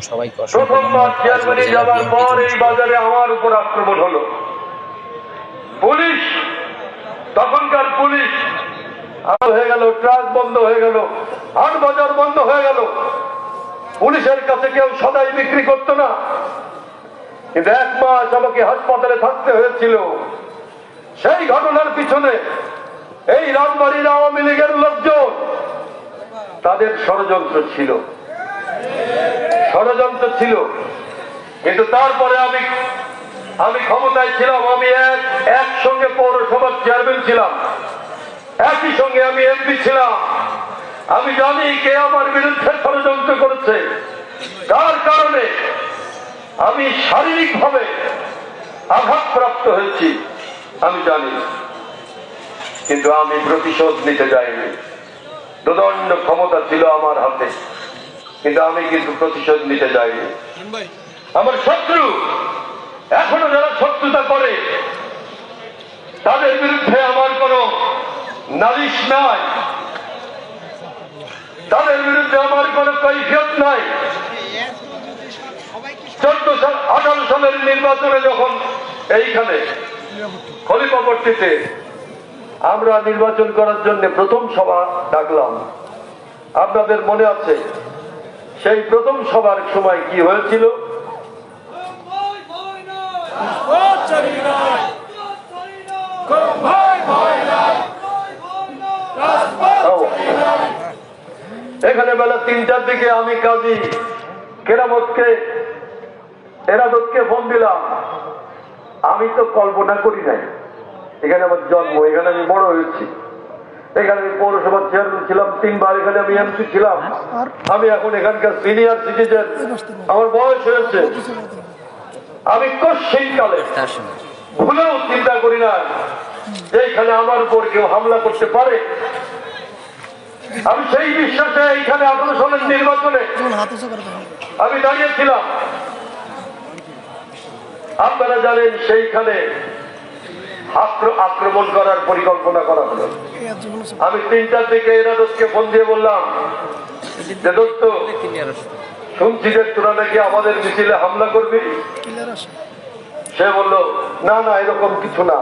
সবাইকে প্রথমবার চেয়ারম্যানে যাওয়ার পর এই বাজারে আমার উপর আক্রমণ হলো। পুলিশ তখনকার পুলিশ হয়ে গেল ট্রাক বন্ধ হয়ে গেল হাট বাজার বন্ধ হয়ে গেল। পুলিশের কাছে কেউ সদাই বিক্রি করতো না। কিন্তু এক মাস আমাকে হাসপাতালে থাকতে হয়েছিল। সেই ঘটনার পিছনে এই রাজবাড়ির আওয়ামী তাদের ষড়যন্ত্র ছিল। ষড়যন্ত্র ছিল। কিন্তু তারপরে আমি আমি ক্ষমতায় ছিলাম, আমি এক, একসঙ্গে পৌরসভার চেয়ারম্যান ছিলাম। একই সঙ্গে আমি এমপি ছিলাম। আমি জানি কে আমার বিরুদ্ধে ষড়যন্ত্র করেছে। কার কারণে আমি শারীরিকভাবে আঘাতপ্রাপ্ত হয়েছি, আমি জানি। কিন্তু আমি প্রতিশোধ নিতে যাইনি। দুদণ্ড ক্ষমতা ছিল আমার হাতে। কিন্তু আমি কিন্তু প্রতিশোধ নিতে যাইনি। আমার শত্রু, এখনও যারা শত্রুতা করে, তাদের বিরুদ্ধে আমার কোনো নালিশ নাই। তাদের বিরুদ্ধে আমার কোনো কৈফিয়ত নাই। চোদ্দ সাল, আঠারো সালের নির্বাচনে যখন এইখানে খলিফাপট্টিতে আমরা নির্বাচন করার জন্য প্রথম সভা ডাকলাম। আপনাদের মনে আছে, সেই প্রথম সভার সময় কি হয়েছিল? এখানে বেলা তিনটার দিকে আমি কাজী কেরামতকে, এরাদতকে ফোন দিলাম। আমি তো কল্পনা করি নাই। এখানে আমার জন্ম এখানে আমি বড় হয়েছি। এখানে আমি পৌরসভার চেয়ারম্যান ছিলাম তিনবার এখানে আমি এমপি ছিলাম। আমি এখন এখানকার সিনিয়র সিটিজেন আমার বয়স হয়েছে। আমি কশ্চিন কালে ভুলেও চিন্তা করি না যে এখানে আমার উপর কেউ হামলা করতে পারে। আমি সেই বিশ্বাসে এইখানে আঠারো সালের নির্বাচনে আমি দাঁড়িয়েছিলাম। আপনারা জানেন সেইখানে আক্রমণ করার পরিকল্পনা করা হলো। আমি তিনটার দিকে এরাদতকে ফোন দিয়ে বললাম শুনছি যে তোরা নাকি আমাদের মিছিলে হামলা করবি? সে বলল, না না, এরকম কিছু না।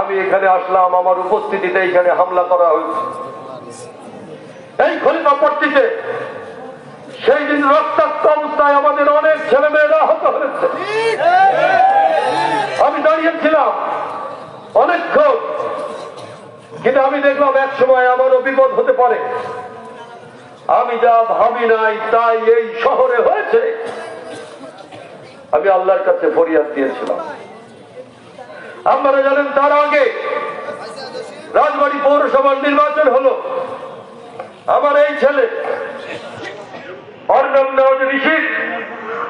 আমি এখানে আসলাম, আমার উপস্থিতিতে এখানে হামলা করা হয়েছে। এই খলিফাপট্টিতে সেই দিন রক্তাক্ত অবস্থায় আমাদের অনেক ছেলে মেয়েরা আহত হয়েছে। দাঁড়িয়েছিলাম অনেকক্ষণ কিন্তু আমি দেখলাম এক সময় আমারও বিপদ হতে পারে। আমি যা ভাবি নাই তাই এই শহরে হয়েছে। আমি আল্লাহর কাছে ফরিয়াদ দিয়েছিলাম। আপনারা জানেন তার আগে রাজবাড়ি পৌরসভার নির্বাচন হলো। আমার এই ছেলে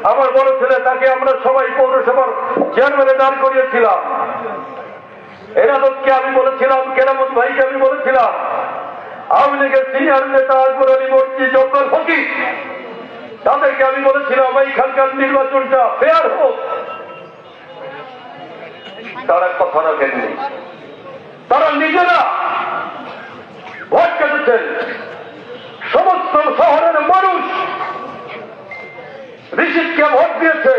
আমার বড় ছেলে, তাকে আমরা সবাই পৌরসভার চেয়ারম্যানে দাঁড় করিয়েছিলাম। এরাদতকে আমি বলেছিলাম, কেরামত ভাইকে আমি বলেছিলাম, আওয়ামী লীগের সিনিয়র নেতা আকবর আলী মর্জি জব্বর ফকির, তাদেরকে আমি বলেছিলাম, এইখানকার নির্বাচনটা ফেয়ার হোক। তারা কথা রাখেননি। তারা নিজেরা ভোট কেটেছেন। ঋষিককে ভোট দিয়েছে।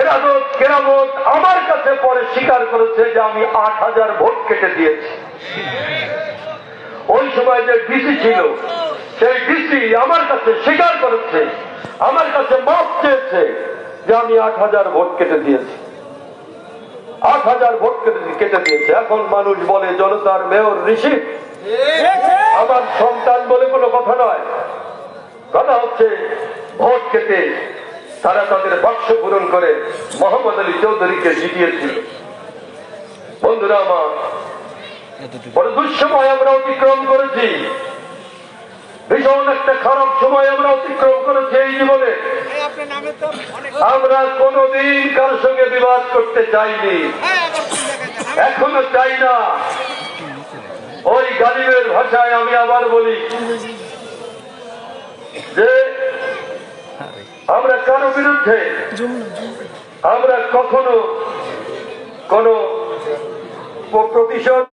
এরাদত কেরামত আমার কাছে পরে স্বীকার করেছে যে আমি আট হাজার ভোট কেটে দিয়েছি। ওই সময় যে ডিসি ছিল সেই ডিসি আমার কাছে স্বীকার করেছে আমার কাছে মাপ চেয়েছে যে আমি আট হাজার ভোট কেটে দিয়েছি। আট হাজার ভোট কেটে কেটে দিয়েছে। এখন মানুষ বলে জনতার মেয়র ঋষি। আমার সন্তান বলে কোনো কথা নয়। কথা হচ্ছে ভোট খেতে তারা তাদের বাক্স পূরণ করে মোহাম্মদ আলী চৌধুরীকে জিতিয়েছিল বন্ধুরা আমার বড় দুঃসময় আমরা অতিক্রম করেছি। ভীষণ একটা খারাপ সময় আমরা অতিক্রম করেছি এই জীবনে। আমরা কোনদিন কারোর সঙ্গে বিবাদ করতে চাইনি? এখনও চাই না। ওই গালিবের ভাষায় আমি আবার বলি যে আমরা কারও বিরুদ্ধে আমরা কখনো কোনো প্রতিশোধ